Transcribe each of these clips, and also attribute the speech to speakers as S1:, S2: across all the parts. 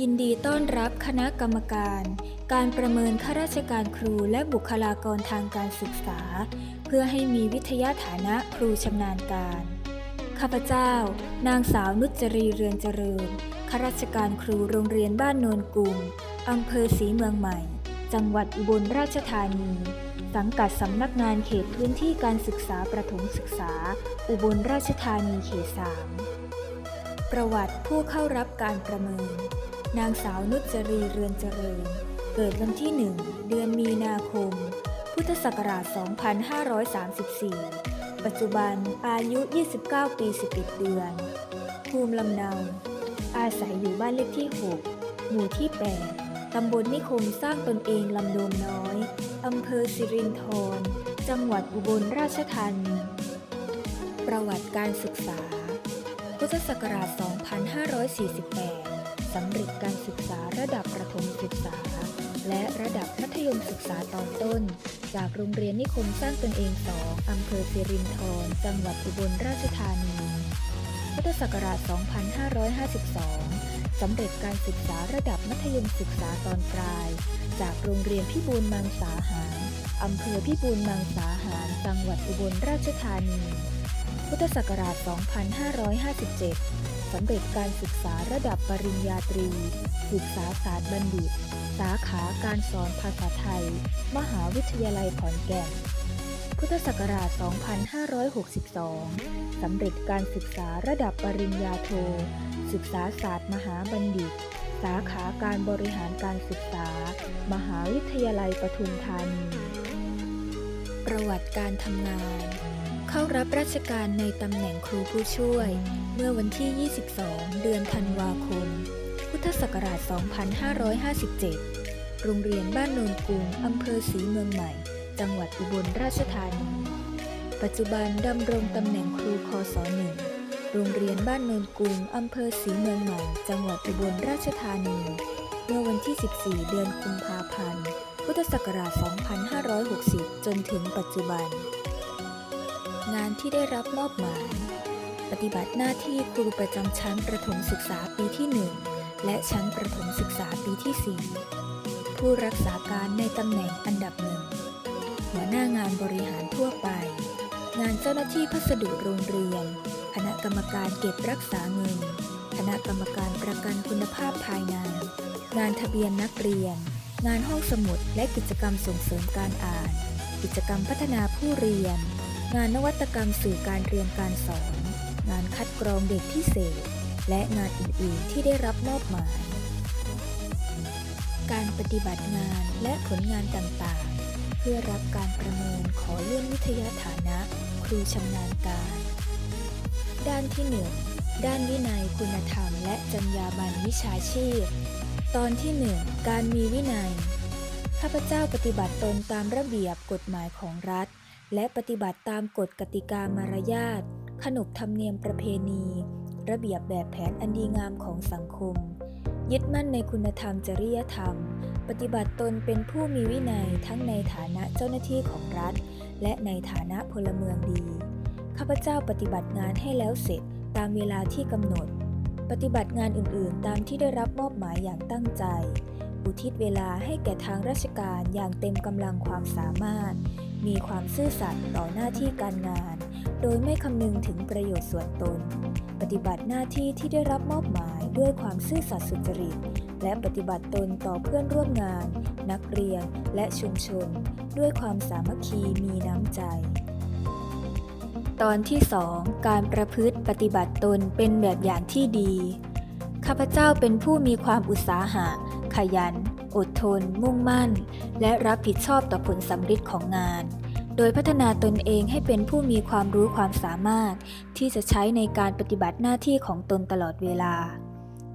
S1: ยินดีต้อนรับคณะกรรมการ การประเมินข้าราชการครูและบุคลากรทางการศึกษา เพื่อให้มีวิทยาฐานะครูชำนาญการ ข้าพเจ้า นางสาวนุจรีเรือนเจริญข้าราชการครูโรงเรียนบ้านโนนกุมอำเภอศรีเมืองใหม่ จังหวัดอุบลราชธานี สังกัดสำนักงานเขตพื้นที่การศึกษาประถมศึกษา อุบลราชธานีเขตสามประวัติผู้เข้ารับการประเมิน นางสาวนุจรีเรือนเจริญ เกิดวันที่1เดือนมีนาคม พุทธศักราช 2534 ปัจจุบันอายุ 29 ปี 11 เดือน ภูมิลำเนา อาศัยอยู่บ้านเลขที่ 6 หมู่ที่ 8 ตำบลนิคมสร้างตนเองลำโดมน้อย อำเภอสิรินธร จังหวัดอุบลราชธานี ประวัติการศึกษา พุทธศักราช 2548 สำเร็จการศึกษาระดับประถมศึกษา และระดับมัธยมศึกษาตอนต้น จากโรงเรียนนิคมสร้างตนเอง2อำเภอสิรินธรจังหวัดอุบลราชธานี พุทธศักราช 2552 สำเร็จการศึกษาระดับมัธยมศึกษาตอนปลาย จากโรงเรียนพิบูลมังสาหารอำเภอพิบูลมังสาหาร จังหวัดอุบลราชธานี พุทธศักราช 2557 สำเร็จการศึกษาระดับปริญญาตรี ศึกษาศาสตร์บัณฑิต สาขาการสอนภาษาไทย มหาวิทยาลัยขอนแก่น พุทธศักราช 2562 สำเร็จการศึกษาระดับปริญญาโท ศึกษาศาสตร์มหาบัณฑิต สาขาการบริหารการศึกษา มหาวิทยาลัยปทุมธานี ประวัติการทำงาน เข้ารับราชการในตำแหน่งครูผู้ช่วย เมื่อวันที่ 22 เดือนธันวาคม พุทธศักราช 2557 โรงเรียนบ้านโนนกุงอำเภอศรีเมืองใหม่ จังหวัดอุบลราชธานี ปัจจุบันดำรงตำแหน่งครูคศหนึ่งโรงเรียนบ้านโนนกุงอำเภอศรีเมืองใหม่ จังหวัดอุบลราชธานี เมื่อวันที่ 14 เดือนกุมภาพันธ์ พุทธศักราช 2560 จนถึงปัจจุบัน งานที่ได้รับมอบหมาย ปฏิบัติหน้าที่ครูประจำชั้นประถมศึกษาปีที่ 1 และชั้นประถมศึกษาปีที่ 4 ผู้รักษาการในตำแหน่งอันดับหนึ่งหัวหน้างานบริหารทั่วไป งานเจ้าหน้าที่พัสดุโรงเรียน คณะกรรมการเก็บรักษาเงิน คณะกรรมการประกันคุณภาพภายใน งานทะเบียนนักเรียน งานห้องสมุดและกิจกรรมส่งเสริมการอ่าน กิจกรรมพัฒนาผู้เรียน งานนวัตกรรมสื่อการเรียนการสอน งานคัดกรองเด็กพิเศษ และงานอื่น ๆ ที่ได้รับมอบหมาย การปฏิบัติงานและผลงานต่าง ๆ เพื่อรับการประเมินขอเลื่อนวิทยาฐานะ ครูชำนาญการ ด้านที่ 1 ด้านวินัยคุณธรรม และจรรยาบรรณวิชาชีพ ตอนที่ 1 การมีวินัย ข้าพเจ้าปฏิบัติตนตามระเบียบกฎหมายของรัฐ และปฏิบัติตามกฎกติกามารยาท ขนบธรรมเนียมประเพณี ระเบียบแบบแผนอันดีงามของสังคม ยึดมั่นในคุณธรรมจริยธรรม ปฏิบัติตนเป็นผู้มีวินัยทั้งในฐานะเจ้าหน้าที่ของรัฐ และในฐานะพลเมืองดี ข้าพเจ้าปฏิบัติงานให้แล้วเสร็จตามเวลาที่กำหนด ปฏิบัติงานอื่นๆ ตามที่ได้รับมอบหมายอย่างตั้งใจ อุทิศเวลาให้แก่ทางราชการอย่างเต็มกำลังความสามารถ มีความซื่อสัตย์ต่อหน้าที่การงาน โดยไม่คำนึงถึงประโยชน์ส่วนตน ปฏิบัติหน้าที่ที่ได้รับมอบหมายด้วยความซื่อสัตย์สุจริต และปฏิบัติตนต่อเพื่อนร่วมงาน นักเรียน และชุมชน ด้วยความสามัคคีมีน้ำใจ ตอนที่ 2 การประพฤติปฏิบัติตนเป็นแบบอย่างที่ดี ข้าพเจ้าเป็นผู้มีความอุตสาหะ ขยัน อดทน มุ่งมั่น และรับผิดชอบต่อผลสำเร็จของงาน โดยพัฒนาตนเองให้เป็นผู้มีความรู้ความสามารถ ที่จะใช้ในการปฏิบัติหน้าที่ของตนตลอดเวลา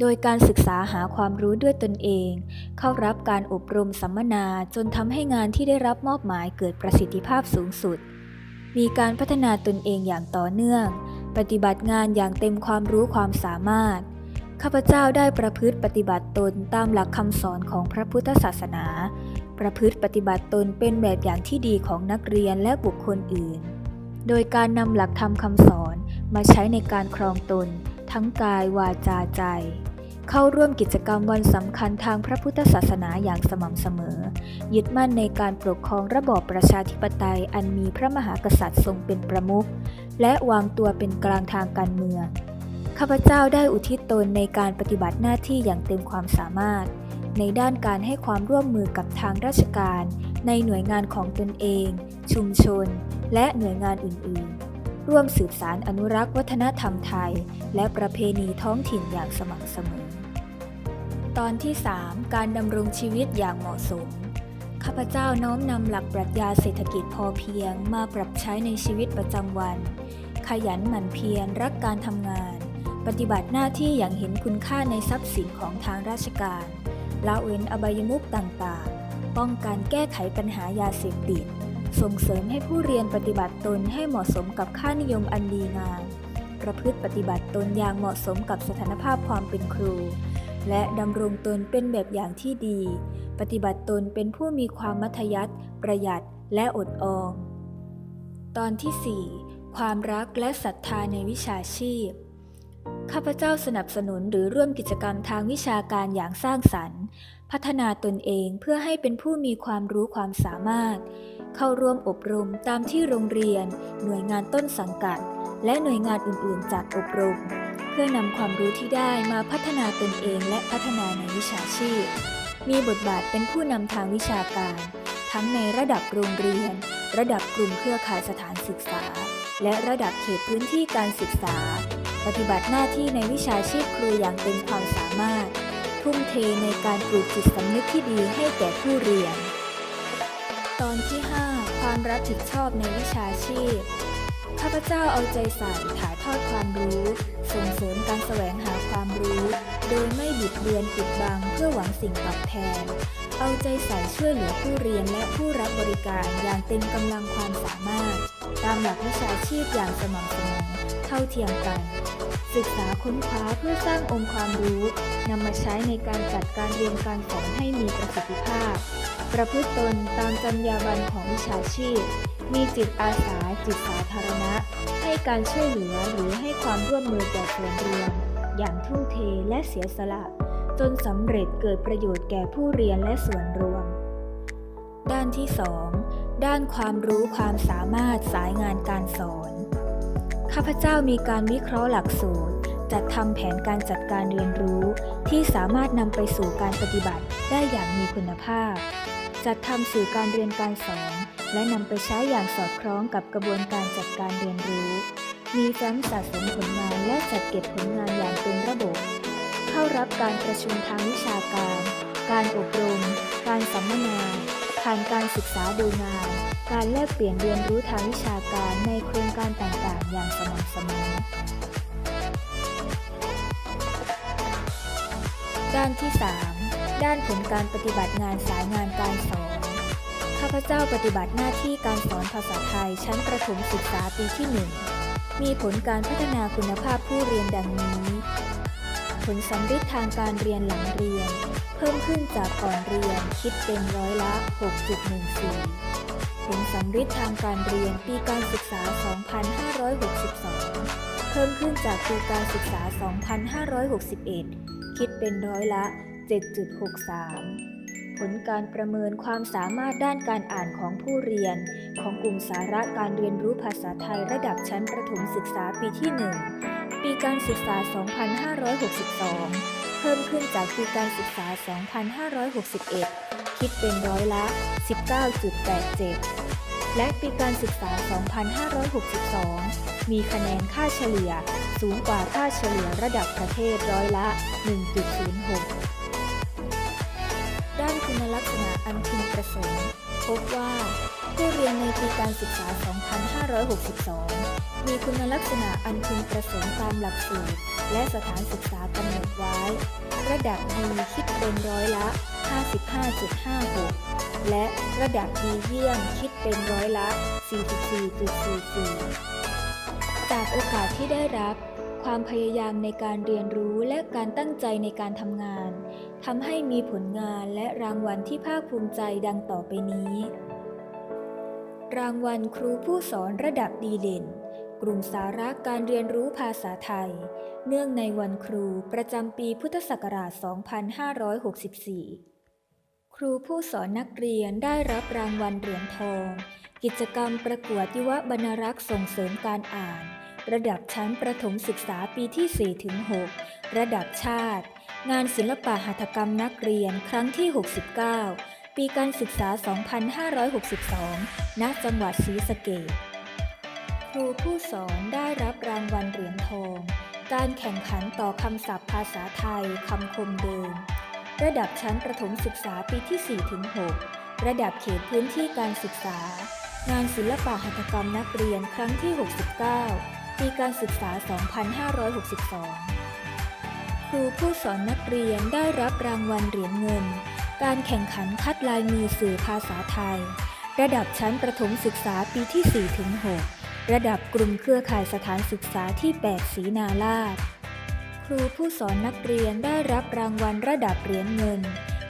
S1: โดยการศึกษาหาความรู้ด้วยตนเอง เข้ารับการอบรมสัมมนาจนทำให้งานที่ได้รับมอบหมายเกิดประสิทธิภาพสูงสุด มีการพัฒนาตนเองอย่างต่อเนื่อง ปฏิบัติงานอย่างเต็มความรู้ความสามารถ ข้าพเจ้าได้ประพฤติปฏิบัติตนตามหลักคำสอนของพระพุทธศาสนา ประพฤติปฏิบัติตนเป็นแบบอย่างที่ดีของนักเรียนและบุคคลอื่น โดยการนำหลักธรรมคำสอนมาใช้ในการครองตน ทั้งกายวาจาใจ เข้าร่วมกิจกรรมวันสำคัญทางพระพุทธศาสนาอย่างสม่ำเสมอ ยึดมั่นในการปกครองระบอบประชาธิปไตยอันมีพระมหากษัตริย์ทรงเป็นประมุขและวางตัวเป็นกลางทางการเมือง ข้าพเจ้าได้อุทิศตนในการปฏิบัติหน้าที่อย่างเต็มความสามารถ ในด้านการให้ความร่วมมือกับทางราชการ ในหน่วยงานของตนเอง ชุมชน และหน่วยงานอื่นๆ ร่วมสืบสารอนุรักษ์วัฒนธรรมไทย และประเพณีท้องถิ่นอย่างสม่ำเสมอ ตอนที่ 3 การดำรงชีวิตอย่างเหมาะสมข้าพเจ้าน้อมนำหลักปรัชญาเศรษฐกิจพอเพียงมาปรับใช้ในชีวิตประจำวัน ขยันหมั่นเพียรรักการทำงาน ปฏิบัติหน้าที่อย่างเห็นคุณค่าในทรัพย์สินของทางราชการ ละเว้นอบายมุขต่างๆ ป้องกันแก้ไขปัญหายาเสพติด ส่งเสริมให้ผู้เรียนปฏิบัติตนให้เหมาะสมกับค่านิยมอันดีงาม ประพฤติปฏิบัติตนอย่างเหมาะสมกับสถานภาพความเป็นครู และดำรงตนเป็นแบบอย่างที่ดี ปฏิบัติตนเป็นผู้มีความมัธยัสถ์ประหยัด และอดออม ตอนที่ 4 ความรักและศรัทธาในวิชาชีพ ข้าพเจ้าสนับสนุนหรือร่วมกิจกรรมทางวิชาการอย่างสร้างสรรค์ พัฒนาตนเองเพื่อให้เป็นผู้มีความรู้ความสามารถ เข้าร่วมอบรมตามที่โรงเรียน หน่วยงานต้นสังกัด และหน่วยงานอื่นๆ จัดอบรม เพื่อนำความรู้ที่ได้มาพัฒนาตนเองและพัฒนาในวิชาชีพ มีบทบาทเป็นผู้นำทางวิชาการ ทั้งในระดับโรงเรียน ระดับกลุ่มเครือข่ายสถานศึกษา และระดับเขตพื้นที่การศึกษา ปฏิบัติหน้าที่ในวิชาชีพครูอย่างเต็มความสามารถ ทุ่มเทในการปลูกจิตสำนึกที่ดีให้แก่ผู้เรียน ตอนที่ 5 ความรับผิดชอบในวิชาชีพ ข้าพเจ้าเอาใจใส่ถ่ายทอดความรู้ ส่งเสริมการแสวงหาความรู้ โดยไม่บิดเบือนปิดบังเพื่อหวังสิ่งตอบแทน เอาใจใส่ช่วยเหลือผู้เรียนและผู้รับบริการอย่างเต็มกำลังความสามารถ ตามหลักวิชาชีพอย่างสม่ำเสมอเท่าเทียมกัน ศึกษาค้นคว้าเพื่อสร้างองค์ความรู้นำมาใช้ในการจัดการเรียนการสอนให้มีประสิทธิภาพ ประพฤติตนตามจรรยาบรรณของวิชาชีพ มีจิตอาสาจิตสาธารณะ ให้การช่วยเหลือหรือให้ความร่วมมือแก่ส่วนรวม อย่างทุ่มเทและเสียสละ จนสำเร็จเกิดประโยชน์แก่ผู้เรียนและส่วนรวม ด้านที่ 2 ด้านความรู้ความสามารถสายงานการสอน ข้าพเจ้ามีการวิเคราะห์หลักสูตร จัดทำแผนการจัดการเรียนรู้ ที่สามารถนำไปสู่การปฏิบัติได้อย่างมีคุณภาพ จัดทำสื่อการเรียนการสอน และนำไปใช้อย่างสอดคล้องกับกระบวนการจัดการเรียนรู้ มีแฟ้มสะสมผลงานและจัดเก็บผลงานอย่างเป็นระบบ เข้ารับการประชุมทางวิชาการ การอบรม การสัมมนา ผ่านการศึกษาดูงาน การแลกเปลี่ยนเรียนรู้ทางวิชาการในโครงการต่างๆ อย่างสม่ำเสมอ ด้านที่ 3 ด้านผลการปฏิบัติงานสายงานการสอนข้าพเจ้าปฏิบัติหน้าที่การสอนภาษาไทยชั้นประถมศึกษาปีที่ 1 มีผลการพัฒนาคุณภาพผู้เรียนดังนี้ ผลสำฤทธิ์ทางการเรียนหลังเรียน เพิ่มขึ้นจากก่อนเรียนคิดเป็นร้อยละ 6.14 ผลสำฤทธิ์ทางการเรียนปีการศึกษา 2562 เพิ่มขึ้นจากปีการศึกษา 2561 คิดเป็นร้อยละ 7.63ผลการประเมินความสามารถด้านการอ่านของผู้เรียน ของกลุ่มสาระการเรียนรู้ภาษาไทยระดับชั้นประถมศึกษาปีที่ 1 ปีการศึกษา 2562 เพิ่มขึ้นจากปีการศึกษา 2561 คิดเป็นร้อยละ 19.87 และปีการศึกษา 2562 มีคะแนนค่าเฉลี่ยสูงกว่าค่าเฉลี่ยระดับประเทศร้อยละ 1.06 ด้านคุณลักษณะอันพึงประสงค์ พบว่า ผู้เรียนในปีการศึกษา 2562 มีคุณลักษณะอันพึงประสงค์ตามหลักสูตร และสถานศึกษากำหนดไว้ ระดับดีคิดเป็นร้อยละ 55.56 และระดับดีเยี่ยมคิดเป็นร้อยละ 44.44 จากโอกาสที่ได้รับ ความพยายามในการเรียนรู้และการตั้งใจในการทำงานทำให้มีผลงานและรางวัลที่ภาคภูมิใจดังต่อไปนี้ รางวัลครูผู้สอนระดับดีเด่น กลุ่มสาระการเรียนรู้ภาษาไทย เนื่องในวันครูประจำปีพุทธศักราช 2564 ครูผู้สอนนักเรียนได้รับรางวัลเหรียญทอง กิจกรรมประกวดยุวบรรณรักษ์ส่งเสริมการอ่าน ระดับชั้นประถมศึกษาปีที่ 4-6 ระดับชาติ งานศิลปะหัตถกรรมนักเรียนครั้งที่ 69 ปีการศึกษา 2562 ณ จังหวัดศรีสะเกษครูผู้สอนได้รับรางวัลเหรียญทอง การแข่งขันต่อคำศัพท์ภาษาไทยคำคมเดิม ระดับชั้นประถมศึกษาปีที่ 4-6 ระดับเขตพื้นที่การศึกษางานศิลปะหัตถกรรมนักเรียนครั้งที่ 69 ปีการศึกษา 2562 ครูผู้สอนนักเรียนได้รับรางวัลเหรียญเงิน การแข่งขันคัดลายมือสื่อภาษาไทย ระดับชั้นประถมศึกษาปีที่ 4-6 ระดับกลุ่มเครือข่ายสถานศึกษาที่8ศรีนาราชครูผู้สอนนักเรียนได้รับรางวัลระดับเหรียญเงิน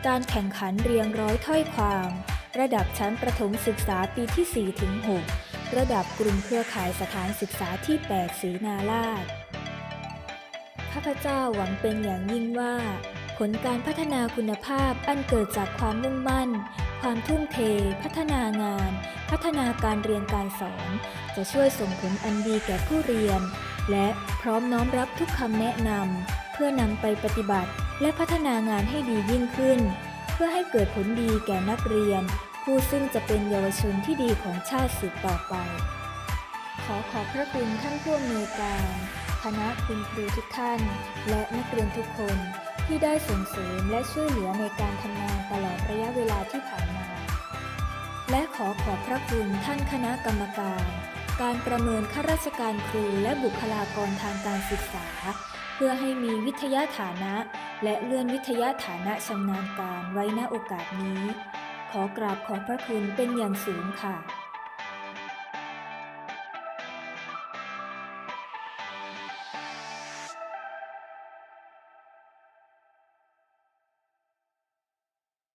S1: การแข่งขันเรียงร้อยถ้อยความ ระดับชั้นประถมศึกษาปีที่ 4-6 ระดับกลุ่มเครือข่ายสถานศึกษาที่8ศรีนาราชข้าพเจ้าหวังเป็นอย่างยิ่งว่า ผลการพัฒนาคุณภาพอันเกิดจากความมุ่งมั่น ความทุ่มเท พัฒนางาน พัฒนาการเรียนการสอน จะช่วยส่งผลอันดีแก่ผู้เรียน และพร้อมน้อมรับทุกคำแนะนำเพื่อนำไปปฏิบัติ และพัฒนางานให้ดียิ่งขึ้น เพื่อให้เกิดผลดีแก่นักเรียน ผู้ซึ่งจะเป็นเยาวชนที่ดีของชาติสืบต่อไป ขอขอบพระคุณท่านผู้อำนวยการ คณะคุณครูทุกท่าน และนักเรียนทุกคนที่ได้ส่งเสริมและช่วยเหลือในการทำงานตลอดระยะเวลาที่ผ่านมา และขอขอบพระคุณท่านคณะกรรมการ การประเมินข้าราชการครูและบุคลากรทางการศึกษา เพื่อให้มีวิทยาฐานะ และเลื่อนวิทยาฐานะชำนาญการไว้ณโอกาสนี้ ขอกราบขอบพระคุณเป็นอย่างสูงค่ะ